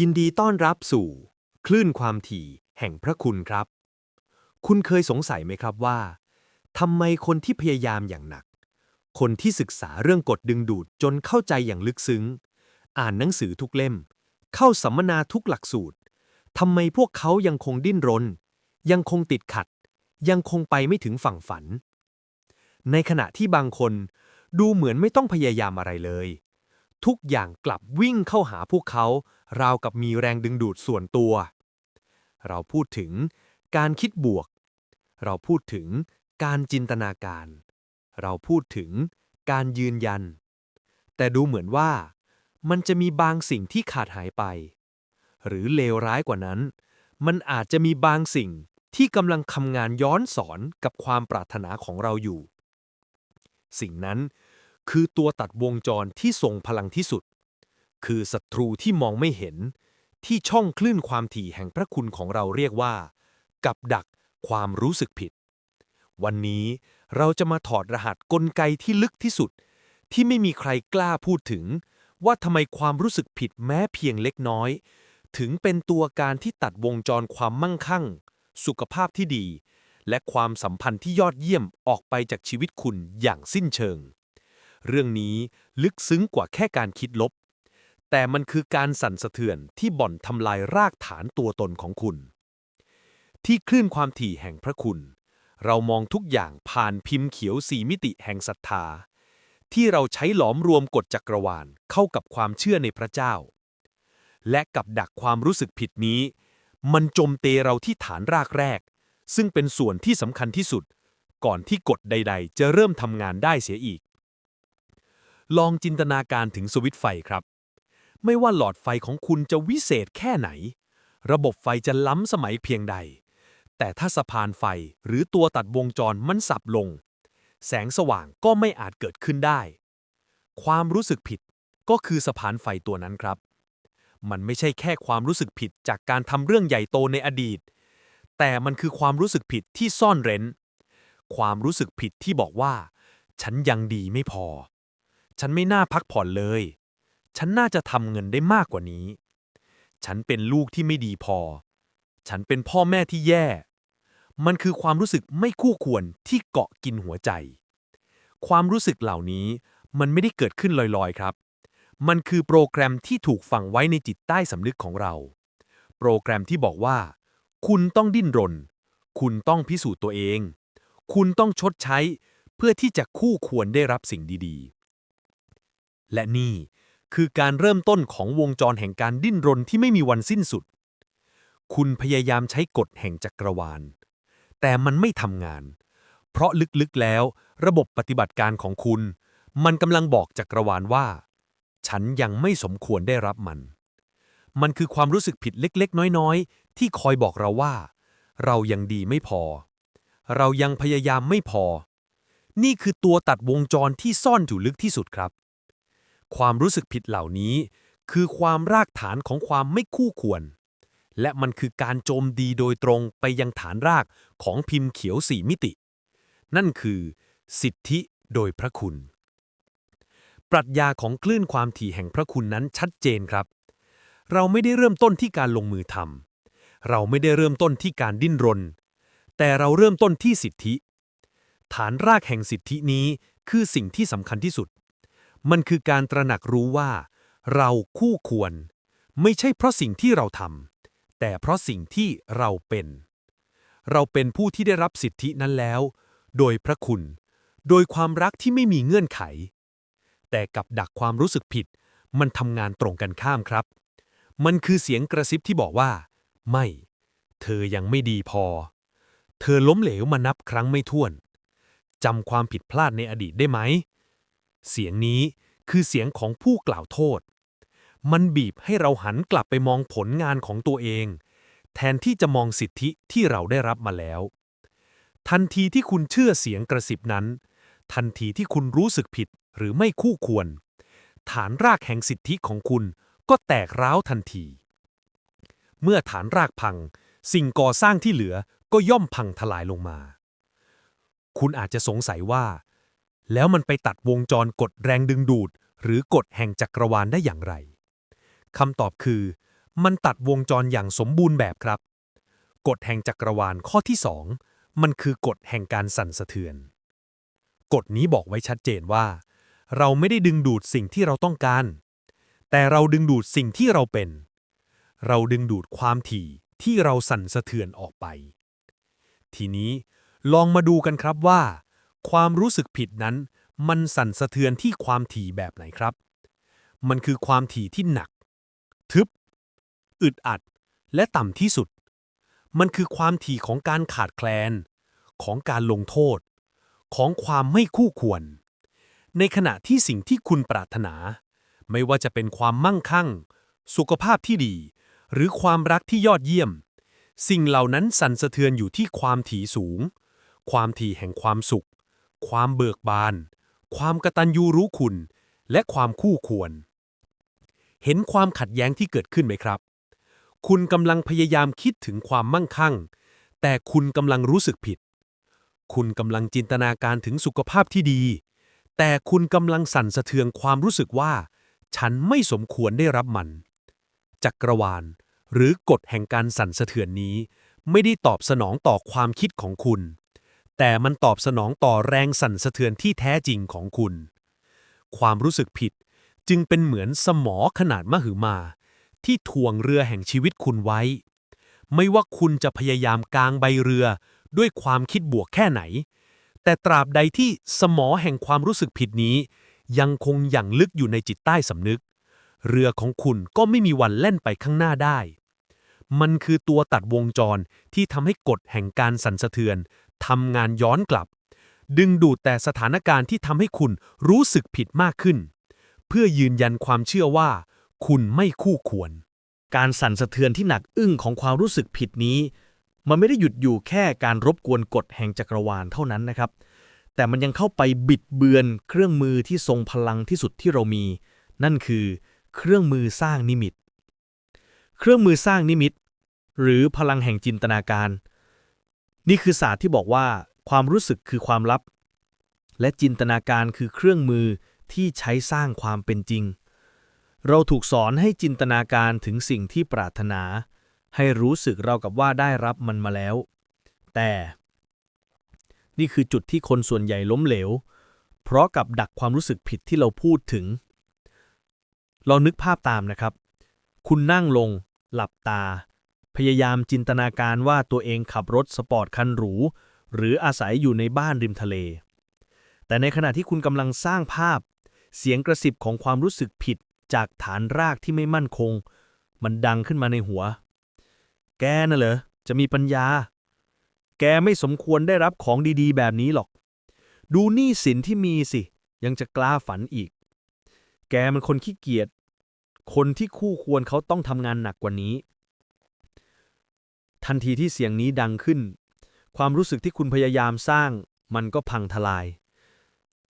ยินดีต้อนรับสู่ คลื่นความถี่แห่งพระคุณครับ คุณเคยสงสัยไหมครับว่าทำไมคนที่พยายามอย่างหนัก คนที่ศึกษาเรื่องกฎดึงดูดจนเข้าใจอย่างลึกซึ้ง อ่านหนังสือทุกเล่ม เข้าสัมมนาทุกหลักสูตรทำไมพวกเขายังคงดิ้นรน ยังคงติดขัด ยังคงไปไม่ถึงฝั่งฝัน ในขณะที่บางคนดูเหมือนไม่ต้องพยายามอะไรเลย ทุกอย่างกลับวิ่งเข้าหาพวกเขา ราวกับมีแรงดึงดูดส่วนตัว เราพูดถึงการคิดบวก เราพูดถึงการจินตนาการ เราพูดถึงการยืนยัน แต่ดูเหมือนว่า มันจะมีบางสิ่งที่ขาดหายไป หรือเลวร้ายกว่านั้น มันอาจจะมีบางสิ่งที่กำลังทำงานย้อนสอนกับความปรารถนาของเราอยู่ สิ่งนั้นคือตัวตัดวงจรที่ทรงพลังที่สุด คือศัตรูที่มองไม่เห็น ที่ช่องคลื่นความถี่แห่งพระคุณของเราเรียกว่า กับดักความรู้สึกผิด วันนี้เราจะมาถอดรหัสกลไกที่ลึกที่สุด ที่ไม่มีใครกล้าพูดถึง ว่าทำไมความรู้สึกผิดแม้เพียงเล็กน้อย ถึงเป็นตัวการที่ตัดวงจรความมั่งคั่ง สุขภาพที่ดี และความสัมพันธ์ที่ยอดเยี่ยมออกไปจากชีวิตคุณอย่างสิ้นเชิง เรื่องนี้ลึกซึ้งกว่าแค่การคิดลบ แต่มันคือการสั่นสะเทือนที่บ่อนทำลายรากฐานตัวตนของคุณ ที่คลื่นความถี่แห่งพระคุณ เรามองทุกอย่างผ่านพิมพ์เขียวสีมิติแห่งศรัทธา ที่เราใช้หลอมรวมกฎจักรวาลเข้ากับความเชื่อในพระเจ้า และกับดักความรู้สึกผิดนี้ มันจมเตเราที่ฐานรากแรก ซึ่งเป็นส่วนที่สำคัญที่สุด ก่อนที่กฎใด ๆ จะเริ่มทำงานได้เสียอีก ลองจินตนาการถึงสวิตไฟครับ ไม่ว่าหลอดไฟของคุณจะวิเศษแค่ไหน ระบบไฟจะล้ำสมัยเพียงใด แต่ถ้าสะพานไฟหรือตัวตัดวงจรมันสับลง แสงสว่างก็ไม่อาจเกิดขึ้นได้ ความรู้สึกผิดก็คือสะพานไฟตัวนั้นครับ มันไม่ใช่แค่ความรู้สึกผิดจากการทำเรื่องใหญ่โตในอดีต แต่มันคือความรู้สึกผิดที่ซ่อนเร้น ความรู้สึกผิดที่บอกว่า ฉันยังดีไม่พอ ฉันไม่น่าพักผ่อนเลย ฉันน่าจะทำเงินได้มากกว่านี้ ฉันเป็นลูกที่ไม่ดีพอ ฉันเป็นพ่อแม่ที่แย่ มันคือความรู้สึกไม่คู่ควรที่เกาะกินหัวใจ ความรู้สึกเหล่านี้มันไม่ได้เกิดขึ้นลอยๆครับ มันคือโปรแกรมที่ถูกฝังไว้ในจิตใต้สำนึกของเรา โปรแกรมที่บอกว่า คุณต้องดิ้นรน คุณต้องพิสูจน์ตัวเอง คุณต้องชดใช้ เพื่อที่จะคู่ควรได้รับสิ่งดีๆ และนี่ คือการเริ่มต้นของวงจรแห่งการดิ้นรนที่ไม่มีวันสิ้นสุด คุณพยายามใช้กฎแห่งจักรวาล แต่มันไม่ทำงาน เพราะลึกๆแล้ว ระบบปฏิบัติการของคุณ มันกำลังบอกจักรวาลว่า ฉันยังไม่สมควรได้รับมัน มันคือความรู้สึกผิดเล็กๆ น้อยๆ ที่คอยบอกเราว่า เรายังดีไม่พอ เรายังพยายามไม่พอ นี่คือตัวตัดวงจรที่ซ่อนอยู่ลึกที่สุดครับ ความรู้สึกผิดเหล่านี้ คือความรากฐานของความไม่คู่ควร และมันคือการโจมดีโดยตรงไปยังฐานรากของพิมพ์เขียวสี่มิติ นั่นคือ สิทธิโดยพระคุณ ปรัชญาของคลื่นความถี่แห่งพระคุณนั้นชัดเจนครับ เราไม่ได้เริ่มต้นที่การลงมือทำเราไม่ได้เริ่มต้นที่การดิ้นรน แต่เราเริ่มต้นที่สิทธิ ฐานรากแห่งสิทธินี้คือสิ่งที่สำคัญที่สุด มันคือการตระหนักรู้ว่า เราคู่ควร ไม่ใช่เพราะสิ่งที่เราทำแต่เพราะสิ่งที่เราเป็น เราเป็นผู้ที่ได้รับสิทธินั้นแล้ว โดยพระคุณ โดยความรักที่ไม่มีเงื่อนไข แต่กับดักความรู้สึกผิด มันทำงานตรงกันข้ามครับ มันคือเสียงกระซิบที่บอกว่า ไม่ เธอยังไม่ดีพอ เธอล้มเหลวมานับครั้งไม่ถ้วนจำความผิดพลาดในอดีตได้ไหม เสียงนี้คือเสียงของผู้กล่าวโทษ มันบีบให้เราหันกลับไปมองผลงานของตัวเอง แทนที่จะมองสิทธิที่เราได้รับมาแล้ว ทันทีที่คุณเชื่อเสียงกระสิบนั้น ทันทีที่คุณรู้สึกผิดหรือไม่คู่ควร ฐานรากแห่งสิทธิของคุณก็แตกร้าวทันที เมื่อฐานรากพัง สิ่งก่อสร้างที่เหลือก็ย่อมพังทลายลงมา คุณอาจจะสงสัยว่า แล้วมันไปตัดวงจรกฎแรงดึงดูด หรือกฎแห่งจักรวาลได้อย่างไรคำตอบคือ มันตัดวงจรอย่างสมบูรณ์แบบครับ กฎแห่งจักรวาลข้อที่2มันคือกฎแห่งการสั่นสะเทือน กฎนี้บอกไว้ชัดเจนว่า เราไม่ได้ดึงดูดสิ่งที่เราต้องการ แต่เราดึงดูดสิ่งที่เราเป็น เราดึงดูดความถี่ที่เราสั่นสะเทือนออกไป ทีนี้ลองมาดูกันครับว่า ความรู้สึกผิดนั้น มันสั่นสะเทือนที่ความถี่แบบไหนครับ มันคือความถี่ที่หนัก ทึบ อึดอัด และต่ำที่สุด มันคือความถี่ของการขาดแคลน ของการลงโทษ ของความไม่คู่ควร ในขณะที่สิ่งที่คุณปรารถนา ไม่ว่าจะเป็นความมั่งคั่ง สุขภาพที่ดี หรือความรักที่ยอดเยี่ยม สิ่งเหล่านั้นสั่นสะเทือนอยู่ที่ความถี่สูงความถี่แห่งความสุข ความเบิกบาน ความกระตัญญูรู้คุณ และความคู่ควร เห็นความขัดแย้งที่เกิดขึ้นไหมครับ คุณกำลังพยายามคิดถึงความมั่งคั่ง แต่คุณกำลังรู้สึกผิด คุณกำลังจินตนาการถึงสุขภาพที่ดี แต่คุณกำลังสั่นสะเทือนความรู้สึกว่า ฉันไม่สมควรได้รับมัน จักรวาล หรือกฎแห่งการสั่นสะเทือนนี้ ไม่ได้ตอบสนองต่อความคิดของคุณ แต่มันตอบสนองต่อแรงสั่นสะเทือนที่แท้จริงของคุณ ความรู้สึกผิดจึงเป็นเหมือนสมอขนาดมหึมา ที่ถ่วงเรือแห่งชีวิตคุณไว้ ไม่ว่าคุณจะพยายามกางใบเรือด้วยความคิดบวกแค่ไหน แต่ตราบใดที่สมอแห่งความรู้สึกผิดนี้ ยังคงหยั่งลึกอยู่ในจิตใต้สำนึก เรือของคุณก็ไม่มีวันแล่นไปข้างหน้าได้ มันคือตัวตัดวงจรที่ทำให้กฎแห่งการสั่นสะเทือน ทำงานย้อนกลับ ดึงดูดแต่สถานการณ์ที่ทำให้คุณรู้สึกผิดมากขึ้น เพื่อยืนยันความเชื่อว่า คุณไม่คู่ควร การสั่นสะเทือนที่หนักอึ้งของความรู้สึกผิดนี้ มันไม่ได้หยุดอยู่แค่การรบกวนกฎแห่งจักรวาลเท่านั้นนะครับ แต่มันยังเข้าไปบิดเบือนเครื่องมือที่ทรงพลังที่สุดที่เรามี นั่นคือเครื่องมือสร้างนิมิต เครื่องมือสร้างนิมิต หรือพลังแห่งจินตนาการ นี่คือศาสตร์ที่บอกว่าความรู้สึกคือความลับ และจินตนาการคือเครื่องมือที่ใช้สร้างความเป็นจริง เราถูกสอนให้จินตนาการถึงสิ่งที่ปรารถนา ให้รู้สึกเรากับว่าได้รับมันมาแล้ว แต่ นี่คือจุดที่คนส่วนใหญ่ล้มเหลว เพราะกับดักความรู้สึกผิดที่เราพูดถึง เรานึกภาพตามนะครับ คุณนั่งลง หลับตา พยายามจินตนาการว่าตัวเองขับรถสปอร์ตคันหรู หรืออาศัยอยู่ในบ้านริมทะเล แต่ในขณะที่คุณกำลังสร้างภาพ เสียงกระสิบของความรู้สึกผิดจากฐานรากที่ไม่มั่นคง มันดังขึ้นมาในหัว แกน่ะเหรอ จะมีปัญญา แกไม่สมควรได้รับของดีๆ แบบนี้หรอก ดูหนี้สินที่มีสิ ยังจะกล้าฝันอีก แกมันคนขี้เกียจ คนที่คู่ควรเขาต้องทำงานหนักกว่านี้ ทันทีที่เสียงนี้ดังขึ้น ความรู้สึกที่คุณพยายามสร้าง มันก็พังทลาย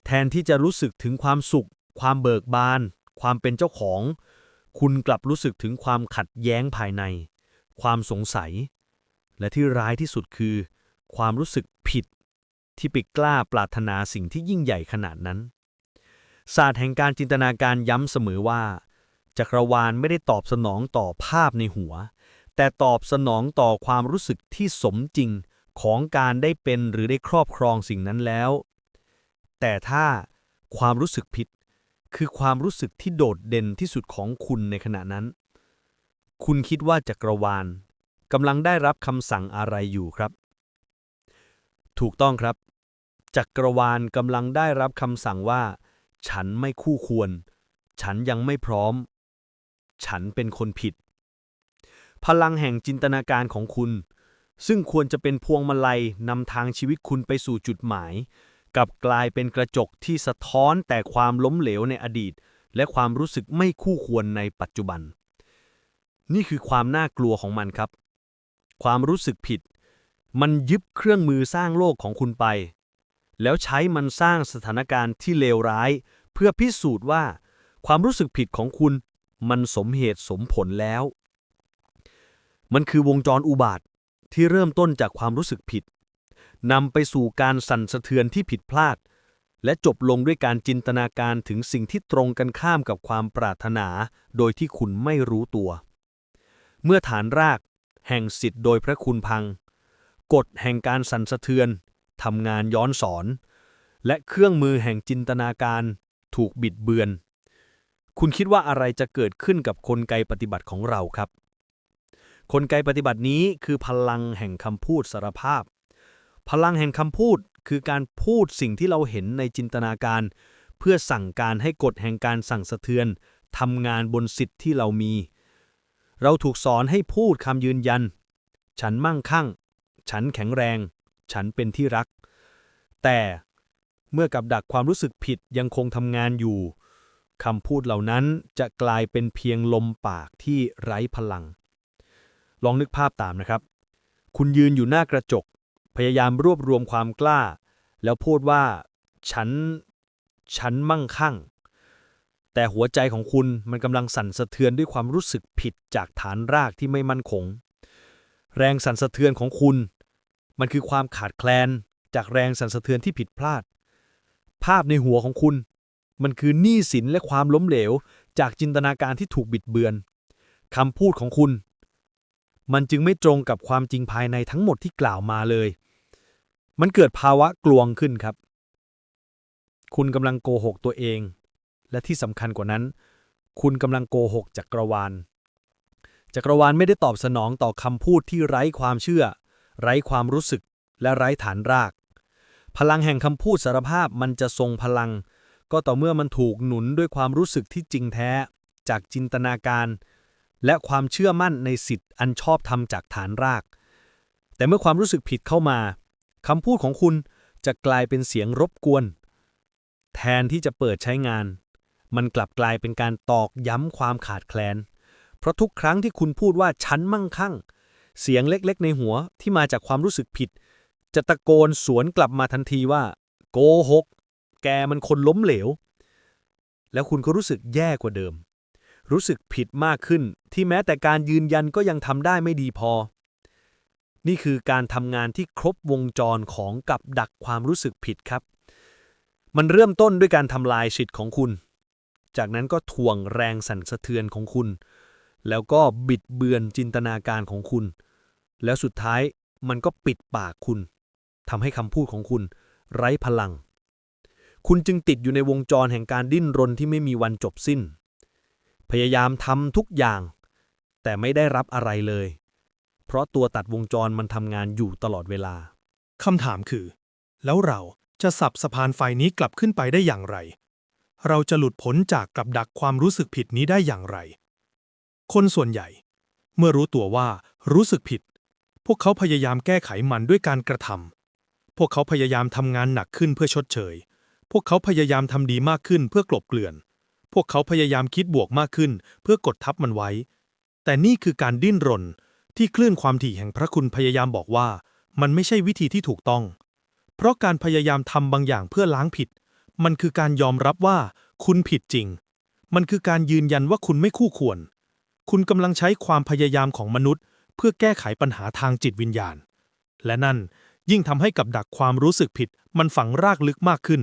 แทนที่จะรู้สึกถึงความสุข ความเบิกบาน ความเป็นเจ้าของ คุณกลับรู้สึกถึงความขัดแย้งภายใน ความสงสัย และที่ร้ายที่สุดคือ ความรู้สึกผิด ที่ไปกล้าปรารถนาสิ่งที่ยิ่งใหญ่ขนาดนั้น ศาสตร์แห่งการจินตนาการย้ำเสมอว่าจักรวาลไม่ได้ตอบสนองต่อภาพในหัว แต่ตอบสนองต่อความรู้สึกที่สมจริงของการได้เป็นหรือได้ครอบครองสิ่งนั้นแล้ว แต่ถ้าความรู้สึกผิด คือความรู้สึกที่โดดเด่นที่สุดของคุณในขณะนั้น คุณคิดว่าจักรวาลกำลังได้รับคำสั่งอะไรอยู่ครับ ถูกต้องครับ จักรวาลกำลังได้รับคำสั่งว่า ฉันไม่คู่ควร ฉันยังไม่พร้อม ฉันเป็นคนผิด พลังแห่งจินตนาการของคุณ ซึ่งควรจะเป็นพวงมาลัยนำทางชีวิตคุณไปสู่จุดหมาย กลับกลายเป็นกระจกที่สะท้อนแต่ความล้มเหลวในอดีต และความรู้สึกไม่คู่ควรในปัจจุบัน นี่คือความน่ากลัวของมันครับ ความรู้สึกผิด มันยึบเครื่องมือสร้างโลกของคุณไป แล้วใช้มันสร้างสถานการณ์ที่เลวร้าย เพื่อพิสูจน์ว่า ความรู้สึกผิดของคุณมันสมเหตุสมผลแล้ว มันคือวงจรอุบาทที่เริ่มต้นจากความรู้สึกผิดนำไปสู่การสั่นสะเทือนที่ผิดพลาด และจบลงด้วยการจินตนาการถึงสิ่งที่ตรงกันข้ามกับความปรารถนา โดยที่คุณไม่รู้ตัว เมื่อฐานราก แห่งสิทธิ์โดยพระคุณพัง กฎแห่งการสั่นสะเทือนทำงานย้อนสอน และเครื่องมือแห่งจินตนาการถูกบิดเบือน คุณคิดว่าอะไรจะเกิดขึ้นกับกลไกปฏิบัติของเราครับ กลไกปฏิบัตินี้คือพลังแห่งคำพูดสารภาพ พลังแห่งคำพูดคือการพูดสิ่งที่เราเห็นในจินตนาการ เพื่อสั่งการให้กฎแห่งการสั่งสะเทือนทำงานบนสิทธิ์ที่เรามี เราถูกสอนให้พูดคำยืนยัน ฉันมั่งคั่ง ฉันแข็งแรง ฉันเป็นที่รัก แต่เมื่อกับดักความรู้สึกผิดยังคงทำงานอยู่คำพูดเหล่านั้นจะกลายเป็นเพียงลมปากที่ไร้พลัง ลองนึกภาพตามนะครับ คุณยืนอยู่หน้ากระจก พยายามรวบรวมความกล้า แล้วพูดว่า ฉัน ฉันมั่งคั่ง แต่หัวใจของคุณมันกำลังสั่นสะเทือนด้วยความรู้สึกผิดจากฐานรากที่ไม่มั่นคง แรงสั่นสะเทือนของคุณ มันคือความขาดแคลนจากแรงสั่นสะเทือนที่ผิดพลาด ภาพในหัวของคุณมันคือหนี้สินและความล้มเหลว จากจินตนาการที่ถูกบิดเบือนคำพูดของคุณ มันจึงไม่ตรงกับความจริงภายในทั้งหมดที่กล่าวมาเลย มันเกิดภาวะกลวงขึ้นครับ คุณกำลังโกหกตัวเอง และที่สำคัญกว่านั้น คุณกำลังโกหกจักรวาล จักรวาลไม่ได้ตอบสนองต่อคำพูดที่ไร้ความเชื่อ ไร้ความรู้สึก และไร้ฐานราก พลังแห่งคำพูดสารภาพมันจะทรงพลัง ก็ต่อเมื่อมันถูกหนุนด้วยความรู้สึกที่จริงแท้ จากจินตนาการ และความเชื่อมั่นในสิทธิ์อันชอบธรรมจากฐานราก แต่เมื่อความรู้สึกผิดเข้ามาคำพูดของคุณจะกลายเป็นเสียงรบกวน แทนที่จะเปิดใช้งาน มันกลับกลายเป็นการตอกย้ำความขาดแคลน เพราะทุกครั้งที่คุณพูดว่าฉันมั่งคั่ง เสียงเล็กๆ ในหัวที่มาจากความรู้สึกผิด จะตะโกนสวนกลับมาทันทีว่า โกหก แกมันคนล้มเหลว แล้วคุณก็รู้สึกแย่กว่าเดิม รู้สึกผิดมากขึ้น ที่แม้แต่การยืนยันก็ยังทำได้ไม่ดีพอ นี่คือการทำงานที่ครบวงจรของกับดักความรู้สึกผิดครับ มันเริ่มต้นด้วยการทำลายสิทธิ์ของคุณ จากนั้นก็ถ่วงแรงสั่นสะเทือนของคุณ แล้วก็บิดเบือนจินตนาการของคุณ แล้วสุดท้ายมันก็ปิดปากคุณทำให้คำพูดของคุณ ไร้พลัง คุณจึงติดอยู่ในวงจรแห่งการดิ้นรนที่ไม่มีวันจบสิ้น พยายามทำทุกอย่าง แต่ไม่ได้รับอะไรเลย เพราะตัวตัดวงจรมันทำงานอยู่ตลอดเวลา คำถามคือ แล้วเราจะสับสะพานไฟนี้กลับขึ้นไปได้อย่างไร เราจะหลุดพ้นจากกับดักความรู้สึกผิดนี้ได้อย่างไร คนส่วนใหญ่ เมื่อรู้ตัวว่ารู้สึกผิด พวกเขาพยายามแก้ไขมันด้วยการกระทำพวกเขาพยายามทำงานหนักขึ้นเพื่อชดเชย พวกเขาพยายามทำดีมากขึ้นเพื่อกลบเกลื่อน พวกเขาพยายามคิดบวกมากขึ้น เพื่อกดทับมันไว้ แต่นี่คือการดิ้นรน ที่คลื่นความถี่แห่งพระคุณพยายามบอกว่า มันไม่ใช่วิธีที่ถูกต้อง เพราะการพยายามทำบางอย่างเพื่อล้างผิด มันคือการยอมรับว่า คุณผิดจริง มันคือการยืนยันว่าคุณไม่คู่ควร คุณกำลังใช้ความพยายามของมนุษย์ เพื่อแก้ไขปัญหาทางจิตวิญญาณ และนั่นยิ่งทำให้กับดักความรู้สึกผิด มันฝังรากลึกมากขึ้น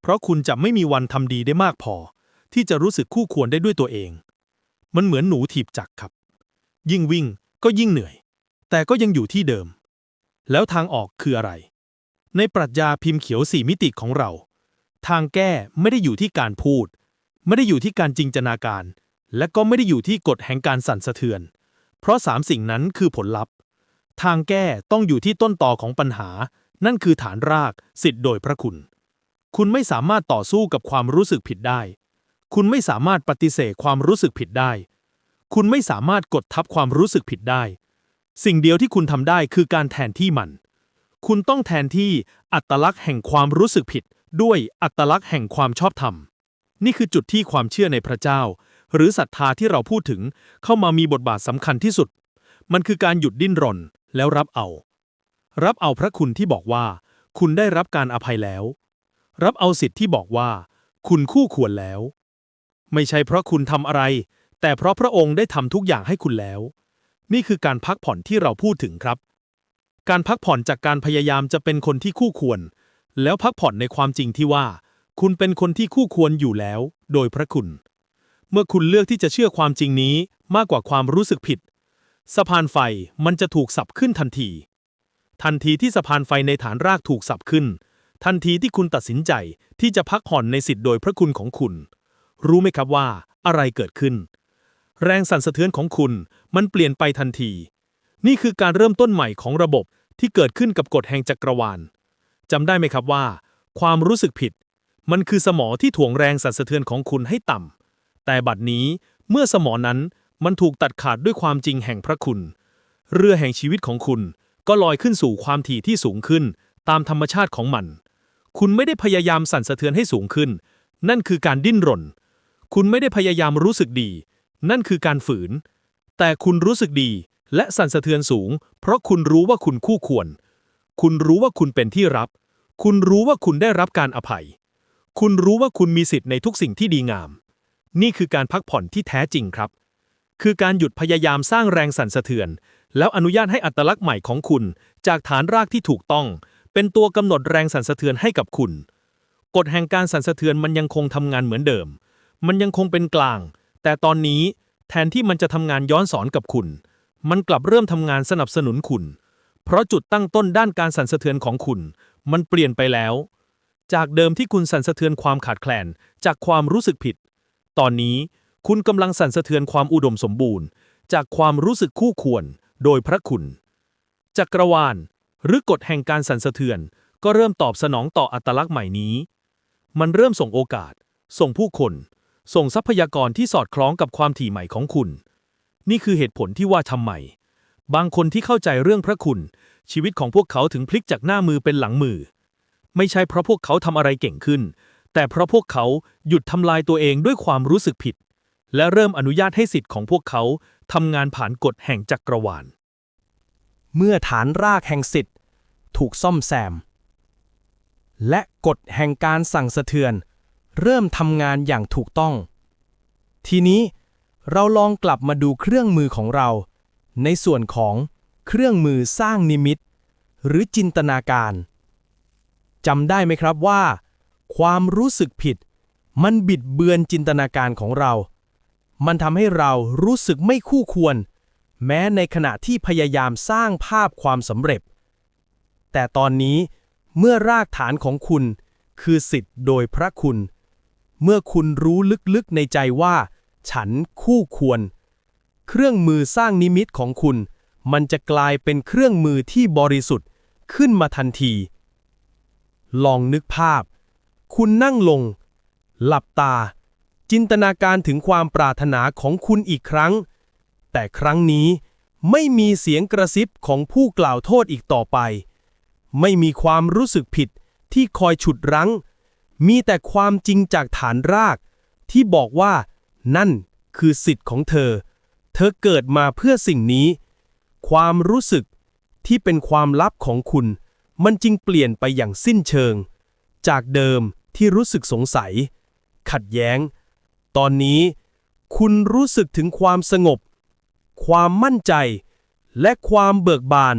เพราะคุณจะไม่มีวันทำดีได้มากพอ ที่จะรู้สึกคู่ควรได้ด้วยตัวเอง มันเหมือนหนูถีบจักรครับ ยิ่งวิ่งก็ยิ่งเหนื่อย แต่ก็ยังอยู่ที่เดิม แล้วทางออกคืออะไร ในปรัชญาพิมพ์เขียวสี่มิติของเรา ทางแก้ไม่ได้อยู่ที่การพูด ไม่ได้อยู่ที่การจินตนาการ และก็ไม่ได้อยู่ที่กฎแห่งการสั่นสะเทือน เพราะสามสิ่งนั้นคือผลลัพธ์ ทางแก้ต้องอยู่ที่ต้นต่อของปัญหา นั่นคือฐานราก สิทธิ์โดยพระคุณ คุณไม่สามารถต่อสู้กับความรู้สึกผิดได้ คุณไม่สามารถปฏิเสธความรู้สึกผิดได้ คุณไม่สามารถกดทับความรู้สึกผิดได้ สิ่งเดียวที่คุณทำได้คือการแทนที่มัน คุณต้องแทนที่อัตลักษณ์แห่งความรู้สึกผิด ด้วยอัตลักษณ์แห่งความชอบธรรม นี่คือจุดที่ความเชื่อในพระเจ้า หรือศรัทธาที่เราพูดถึงเข้ามามีบทบาทสำคัญที่สุด มันคือการหยุดดิ้นรนแล้วรับเอา รับเอาพระคุณที่บอกว่า คุณได้รับการอภัยแล้ว รับเอาสิทธิ์ที่บอกว่า คุณคู่ควรแล้ว ไม่ใช่เพราะคุณทำอะไร แต่เพราะพระองค์ได้ทำทุกอย่างให้คุณแล้ว นี่คือการพักผ่อนที่เราพูดถึงครับ การพักผ่อนจากการพยายามจะเป็นคนที่คู่ควร แล้วพักผ่อนในความจริงที่ว่า คุณเป็นคนที่คู่ควรอยู่แล้ว โดยพระคุณ เมื่อคุณเลือกที่จะเชื่อความจริงนี้มากกว่าความรู้สึกผิด สะพานไฟมันจะถูกสับขึ้นทันที ทันทีที่สะพานไฟในฐานรากถูกสับขึ้น ทันทีที่คุณตัดสินใจที่จะพักผ่อนในสิทธิ์โดยพระคุณของคุณ รู้ไหมครับว่าอะไรเกิดขึ้น แรงสั่นสะเทือนของคุณมันเปลี่ยนไปทันที นี่คือการเริ่มต้นใหม่ของระบบที่เกิดขึ้นกับกฎแห่งจักรวาลจำได้ไหมครับว่า ความรู้สึกผิด มันคือสมอที่ถ่วงแรงสั่นสะเทือนของคุณให้ต่ำแต่บัดนี้เมื่อสมอนั้นมันถูกตัดขาดด้วยความจริงแห่งพระคุณ เรือแห่งชีวิตของคุณก็ลอยขึ้นสู่ความถี่ที่สูงขึ้น ตามธรรมชาติของมัน คุณไม่ได้พยายามสั่นสะเทือนให้สูงขึ้น นั่นคือการดิ้นรน คุณไม่ได้พยายามรู้สึกดี นั่นคือการฝืน แต่คุณรู้สึกดีและสั่นสะเทือนสูง เพราะคุณรู้ว่าคุณคู่ควร คุณรู้ว่าคุณเป็นที่รับ คุณรู้ว่าคุณได้รับการอภัย คุณรู้ว่าคุณมีสิทธิ์ในทุกสิ่งที่ดีงาม นี่คือการพักผ่อนที่แท้จริงครับ คือการหยุดพยายามสร้างแรงสั่นสะเทือน แล้วอนุญาตให้อัตลักษณ์ใหม่ของคุณ จากฐานรากที่ถูกต้อง เป็นตัวกำหนดแรงสั่นสะเทือนให้กับคุณ กฎแห่งการสั่นสะเทือนมันยังคงทำงานเหมือนเดิม มันยังคงเป็นกลาง แต่ตอนนี้แทนที่มันจะทำงานย้อนสอนกับคุณ มันกลับเริ่มทำงานสนับสนุนคุณ เพราะจุดตั้งต้นด้านการสั่นสะเทือนของคุณ มันเปลี่ยนไปแล้ว จากเดิมที่คุณสั่นสะเทือนความขาดแคลน จากความรู้สึกผิด ตอนนี้คุณกำลังสั่นสะเทือนความอุดมสมบูรณ์ จากความรู้สึกคู่ควร โดยพระคุณ จักรวาลหรือกฎแห่งการสั่นสะเทือน ก็เริ่มตอบสนองต่ออัตลักษณ์ใหม่นี้ มันเริ่มส่งโอกาส ส่งผู้คน ส่งทรัพยากรที่สอดคล้องกับความถี่ใหม่ของคุณ นี่คือเหตุผลที่ว่าทำไม บางคนที่เข้าใจเรื่องพระคุณ ชีวิตของพวกเขาถึงพลิกจากหน้ามือเป็นหลังมือ ไม่ใช่เพราะพวกเขาทำอะไรเก่งขึ้น แต่เพราะพวกเขาหยุดทำลายตัวเองด้วยความรู้สึกผิด และเริ่มอนุญาตให้สิทธิ์ของพวกเขาทำงานผ่านกฎแห่งจักรวาล เมื่อฐานรากแห่งสิทธิ์ถูกซ่อมแซม และกฎแห่งการสั่งสะเทือน เริ่มทำงานอย่างถูกต้อง ทีนี้เราลองกลับมาดูเครื่องมือของเรา ในส่วนของเครื่องมือสร้างนิมิต หรือจินตนาการจำได้ไหมครับว่า ความรู้สึกผิด มันบิดเบือนจินตนาการของเรา มันทำให้เรารู้สึกไม่คู่ควร แม้ในขณะที่พยายามสร้างภาพความสำเร็จ แต่ตอนนี้เมื่อรากฐานของคุณ คือสิทธิ์โดยพระคุณ เมื่อคุณรู้ลึกๆในใจว่า ฉันคู่ควร เครื่องมือสร้างนิมิตของคุณ มันจะกลายเป็นเครื่องมือที่บริสุทธิ์ขึ้นมาทันที ลองนึกภาพ คุณนั่งลง หลับตา จินตนาการถึงความปรารถนาของคุณอีกครั้ง แต่ครั้งนี้ไม่มีเสียงกระซิบของผู้กล่าวโทษอีกต่อไป ไม่มีความรู้สึกผิดที่คอยฉุดรั้ง มีแต่ความจริงจากฐานราก ที่บอกว่า นั่นคือสิทธิ์ของเธอ เธอเกิดมาเพื่อสิ่งนี้ ความรู้สึกที่เป็นความลับของคุณ มันจึงเปลี่ยนไปอย่างสิ้นเชิง จากเดิมที่รู้สึกสงสัย ขัดแย้ง ตอนนี้ คุณรู้สึกถึงความสงบ ความมั่นใจ และความเบิกบาน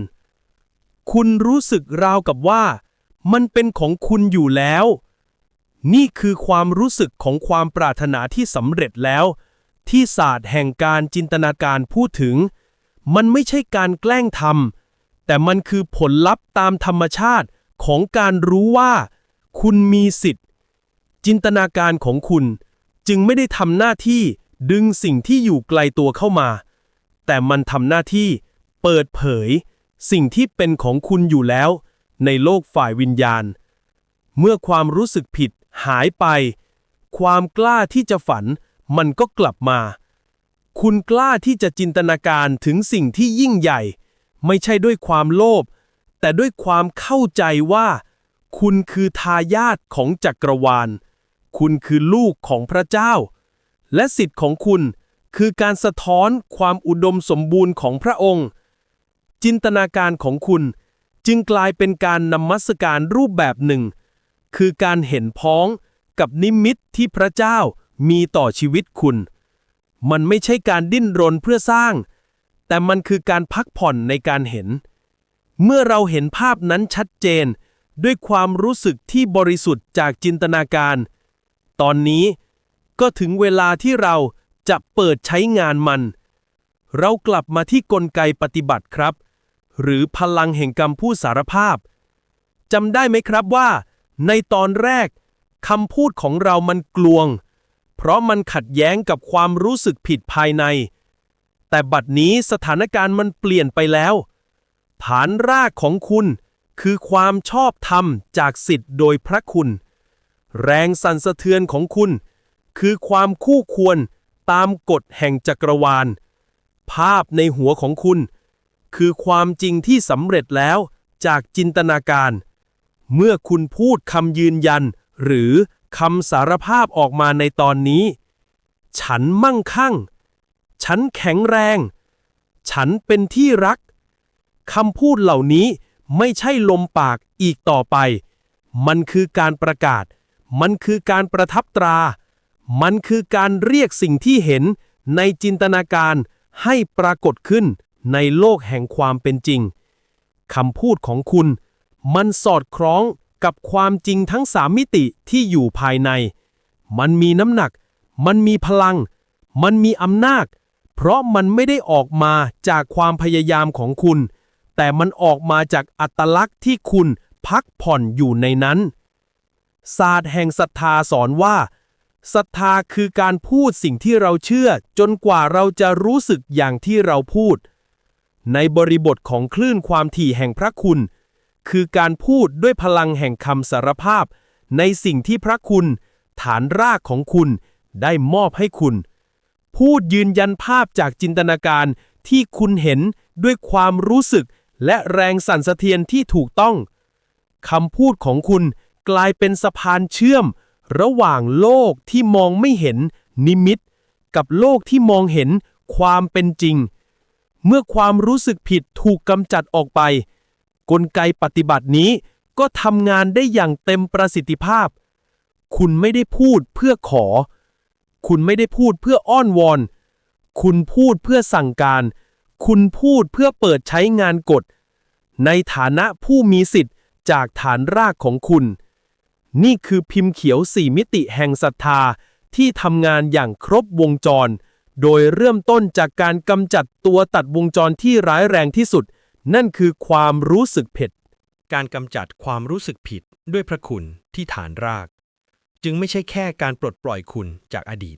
คุณรู้สึกราวกับว่า มันเป็นของคุณอยู่แล้ว นี่คือความรู้สึกของความปรารถนาที่สำเร็จแล้ว ที่ศาสตร์แห่งการจินตนาการพูดถึง มันไม่ใช่การแกล้งทำแต่มันคือผลลัพธ์ตามธรรมชาติของการรู้ว่า คุณมีสิทธิ์ จินตนาการของคุณ จึงไม่ได้ทำหน้าที่ดึงสิ่งที่อยู่ไกลตัวเข้ามา แต่มันทำหน้าที่เปิดเผย สิ่งที่เป็นของคุณอยู่แล้ว ในโลกฝ่ายวิญญาณ เมื่อความรู้สึกผิด หายไป ความกล้าที่จะฝันมันก็กลับมา คุณกล้าที่จะจินตนาการถึงสิ่งที่ยิ่งใหญ่ ไม่ใช่ด้วยความโลภแต่ด้วยความเข้าใจว่า คุณคือทายาทของจักรวาล คุณคือลูกของพระเจ้า และสิทธิ์ของคุณคือการสะท้อนความอุดมสมบูรณ์ของพระองค์ จินตนาการของคุณจึงกลายเป็นการนมัสการรูปแบบหนึ่ง คือการเห็นพ้องกับนิมิตที่พระเจ้ามีต่อชีวิตคุณ มันไม่ใช่การดิ้นรนเพื่อสร้าง แต่มันคือการพักผ่อนในการเห็น เมื่อเราเห็นภาพนั้นชัดเจน ด้วยความรู้สึกที่บริสุทธิ์จากจินตนาการ ตอนนี้ก็ถึงเวลาที่เราจะเปิดใช้งานมัน เรากลับมาที่กลไกปฏิบัติครับ หรือพลังแห่งกรรมพูดสารภาพจำได้ไหมครับว่า ในตอนแรกคำพูดของเรามันกลวง เพราะมันขัดแย้งกับความรู้สึกผิดภายใน แต่บัดนี้สถานการณ์มันเปลี่ยนไปแล้ว ฐานรากของคุณคือความชอบธรรมจากสิทธิ์โดยพระคุณ แรงสั่นสะเทือนของคุณ คือความคู่ควรตามกฎแห่งจักรวาล ภาพในหัวของคุณ คือความจริงที่สำเร็จแล้วจากจินตนาการ เมื่อคุณพูดคำยืนยัน หรือคำสารภาพออกมาในตอนนี้ ฉันมั่งคั่ง ฉันแข็งแรง ฉันเป็นที่รักคำพูดเหล่านี้ไม่ใช่ลมปากอีกต่อไป มันคือการประกาศ มันคือการประทับตรา มันคือการเรียกสิ่งที่เห็นในจินตนาการให้ปรากฏขึ้นในโลกแห่งความเป็นจริงคำพูดของคุณ มันสอดคล้องกับความจริงทั้งสามมิติที่อยู่ภายใน มันมีน้ำหนัก มันมีพลัง มันมีอำนาจ เพราะมันไม่ได้ออกมาจากความพยายามของคุณ แต่มันออกมาจากอัตลักษณ์ที่คุณพักผ่อนอยู่ในนั้น ศาสตร์แห่งศรัทธาสอนว่าศรัทธาคือการพูดสิ่งที่เราเชื่อ จนกว่าเราจะรู้สึกอย่างที่เราพูด ในบริบทของคลื่นความถี่แห่งพระคุณ คือการพูดด้วยพลังแห่งคำสารภาพ ในสิ่งที่พระคุณ ฐานรากของคุณได้มอบให้คุณ พูดยืนยันภาพจากจินตนาการที่คุณเห็นด้วยความรู้สึกและแรงสั่นสะเทือนที่ถูกต้องคำพูดของคุณกลายเป็นสะพานเชื่อม ระหว่างโลกที่มองไม่เห็นนิมิต กับโลกที่มองเห็นความเป็นจริง เมื่อความรู้สึกผิดถูกกำจัดออกไป กลไกปฏิบัตินี้ก็ทำงานได้อย่างเต็มประสิทธิภาพ คุณไม่ได้พูดเพื่อขอ คุณไม่ได้พูดเพื่ออ้อนวอน คุณพูดเพื่อสั่งการ คุณพูดเพื่อเปิดใช้งานกฎ ในฐานะผู้มีสิทธิ์จากฐานรากของคุณ นี่คือพิมพ์เขียวสี่มิติแห่งศรัทธาที่ทำงานอย่างครบวงจร โดยเริ่มต้นจากการกำจัดตัวตัดวงจรที่ร้ายแรงที่สุด นั่นคือความรู้สึกเผ็ด การกำจัดความรู้สึกผิดด้วยพระคุณที่ฐานราก จึงไม่ใช่แค่การปลดปล่อยคุณจากอดีต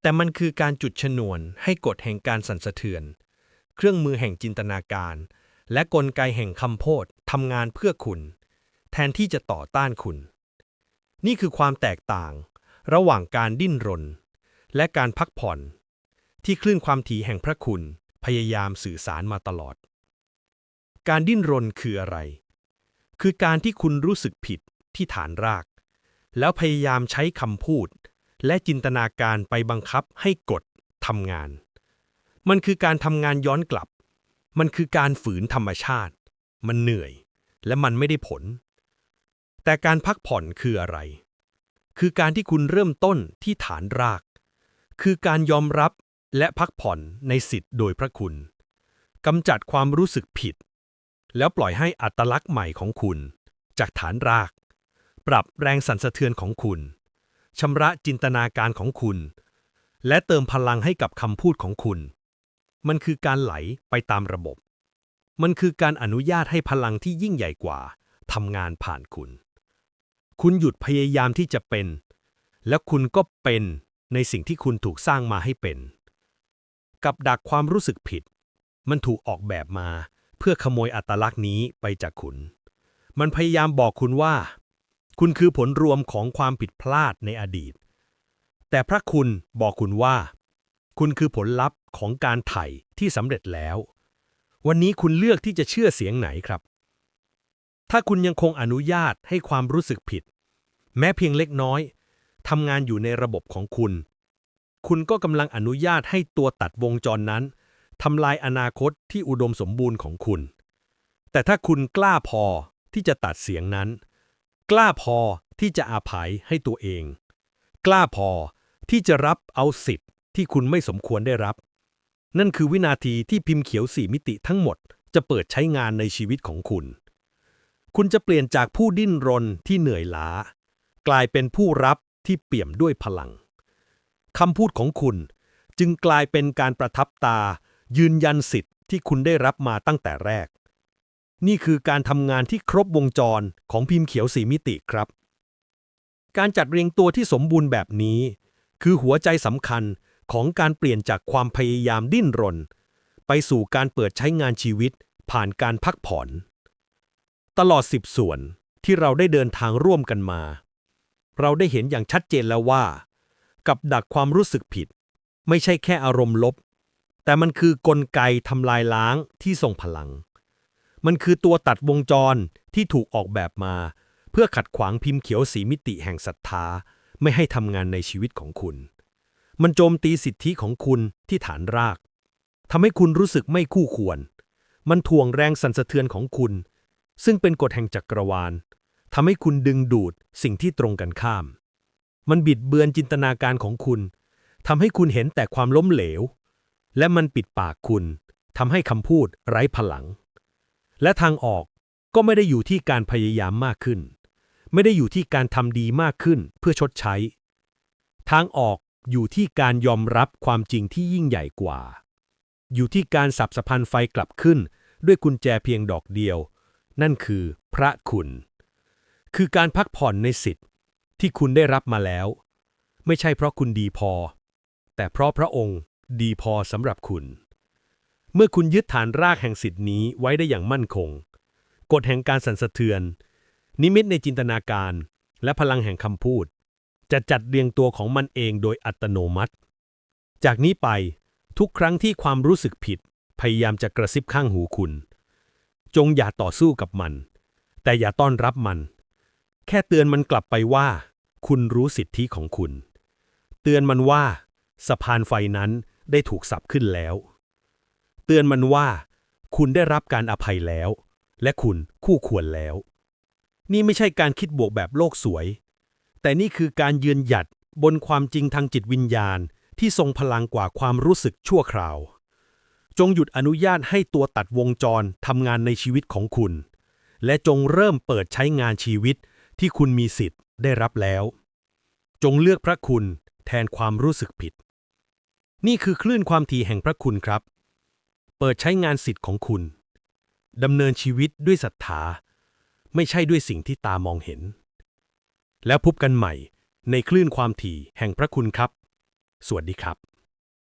แต่มันคือการจุดชนวนให้กฎแห่งการสั่นสะเทือน เครื่องมือแห่งจินตนาการ และกลไกแห่งคำโพดทำงานเพื่อคุณ แทนที่จะต่อต้านคุณ นี่คือความแตกต่าง ระหว่างการดิ้นรน และการพักผ่อน ที่คลื่นความถี่แห่งพระคุณพยายามสื่อสารมาตลอด การดิ้นรนคืออะไร คือการที่คุณรู้สึกผิดที่ฐานราก แล้วพยายามใช้คำพูด และจินตนาการไปบังคับให้กฎทำงาน มันคือการทำงานย้อนกลับ มันคือการฝืนธรรมชาติ มันเหนื่อย และมันไม่ได้ผล แต่การพักผ่อนคืออะไร คือการที่คุณเริ่มต้นที่ฐานราก คือการยอมรับและพักผ่อนในสิทธิ์โดยพระคุณกำจัดความรู้สึกผิด แล้วปล่อยให้อัตลักษณ์ใหม่ของคุณ จากฐานราก ปรับแรงสั่นสะเทือนของคุณชำระจินตนาการของคุณ และเติมพลังให้กับคำพูดของคุณ มันคือการไหลไปตามระบบ มันคือการอนุญาตให้พลังที่ยิ่งใหญ่กว่าทำงานผ่านคุณ คุณหยุดพยายามที่จะเป็น และคุณก็เป็นในสิ่งที่คุณถูกสร้างมาให้เป็น กับดักความรู้สึกผิด มันถูกออกแบบมา เพื่อขโมยอัตลักษณ์นี้ไปจากคุณ มันพยายามบอกคุณว่า คุณคือผลรวมของความผิดพลาดในอดีต แต่พระคุณบอกคุณว่า คุณคือผลลัพธ์ของการไถ่ที่สำเร็จแล้ว วันนี้คุณเลือกที่จะเชื่อเสียงไหนครับ ถ้าคุณยังคงอนุญาตให้ความรู้สึกผิด แม้เพียงเล็กน้อยทำงานอยู่ในระบบของคุณ คุณก็กำลังอนุญาตให้ตัวตัดวงจรนั้น ทำลายอนาคตที่อุดมสมบูรณ์ของคุณ แต่ถ้าคุณกล้าพอที่จะตัดเสียงนั้น กล้าพอที่จะอาภัยให้ตัวเอง กล้าพอที่จะรับเอาสิทธิ์ที่คุณไม่สมควรได้รับ นั่นคือวินาทีที่พิมพ์เขียวสี่มิติทั้งหมดจะเปิดใช้งานในชีวิตของคุณ คุณจะเปลี่ยนจากผู้ดิ้นรนที่เหนื่อยล้า กลายเป็นผู้รับที่เปี่ยมด้วยพลังคำพูดของคุณจึงกลายเป็นการประทับตา ยืนยันสิทธิ์ที่คุณได้รับมาตั้งแต่แรก นี่คือการทำงานที่ครบวงจรของพิมพ์เขียวสีมิติครับ การจัดเรียงตัวที่สมบูรณ์แบบนี้ คือหัวใจสำคัญของการเปลี่ยนจากความพยายามดิ้นรน ไปสู่การเปิดใช้งานชีวิตผ่านการพักผ่อน ตลอดสิบส่วนที่เราได้เดินทางร่วมกันมา เราได้เห็นอย่างชัดเจนแล้วว่า กับดักความรู้สึกผิด ไม่ใช่แค่อารมณ์ลบ แต่มันคือกลไกทำลายล้างที่ทรงพลัง มันคือตัวตัดวงจรที่ถูกออกแบบมา เพื่อขัดขวางพิมพ์เขียวสีมิติแห่งศรัทธา ไม่ให้ทำงานในชีวิตของคุณ มันโจมตีสิทธิของคุณที่ฐานรากทำให้คุณรู้สึกไม่คู่ควร มันถ่วงแรงสั่นสะเทือนของคุณ ซึ่งเป็นกฎแห่งจักรวาลทำให้คุณดึงดูดสิ่งที่ตรงกันข้าม มันบิดเบือนจินตนาการของคุณทำให้คุณเห็นแต่ความล้มเหลว และมันปิดปากคุณทำให้คำพูดไร้พลัง และทางออกก็ไม่ได้อยู่ที่การพยายามมากขึ้น ไม่ได้อยู่ที่การทำดีมากขึ้นเพื่อชดใช้ ทางออกอยู่ที่การยอมรับความจริงที่ยิ่งใหญ่กว่า อยู่ที่การสับสะพานไฟกลับขึ้น ด้วยกุญแจเพียงดอกเดียว นั่นคือพระคุณ คือการพักผ่อนในสิทธิ์ที่คุณได้รับมาแล้ว ไม่ใช่เพราะคุณดีพอ แต่เพราะพระองค์ ดีพอสำหรับคุณ เมื่อคุณยึดฐานรากแห่งสิทธินี้ไว้ได้อย่างมั่นคง กฎแห่งการสั่นสะเทือน นิมิตในจินตนาการ และพลังแห่งคำพูด จะจัดเรียงตัวของมันเองโดยอัตโนมัติ จากนี้ไปทุกครั้งที่ความรู้สึกผิด พยายามจะกระซิบข้างหูคุณ จงอย่าต่อสู้กับมัน แต่อย่าต้อนรับมัน แค่เตือนมันกลับไปว่า คุณรู้สิทธิของคุณ เตือนมันว่าสะพานไฟนั้น ได้ถูกสับขึ้นแล้ว เตือนมันว่า คุณได้รับการอภัยแล้ว และคุณคู่ควรแล้ว นี่ไม่ใช่การคิดบวกแบบโลกสวย แต่นี่คือการยืนหยัดบนความจริงทางจิตวิญญาณที่ทรงพลังกว่าความรู้สึกชั่วคราว จงหยุดอนุญาตให้ตัวตัดวงจรทำงานในชีวิตของคุณ และจงเริ่มเปิดใช้งานชีวิตที่คุณมีสิทธิ์ได้รับแล้ว จงเลือกพระคุณแทนความรู้สึกผิด นี่คือคลื่นความถี่แห่งพระคุณครับ เปิดใช้งานสิทธิ์ของคุณดำเนินชีวิตด้วยศรัทธา ไม่ใช่ด้วยสิ่งที่ตามองเห็น แล้วพบกันใหม่ในคลื่นความถี่แห่งพระคุณครับ สวัสดีครับ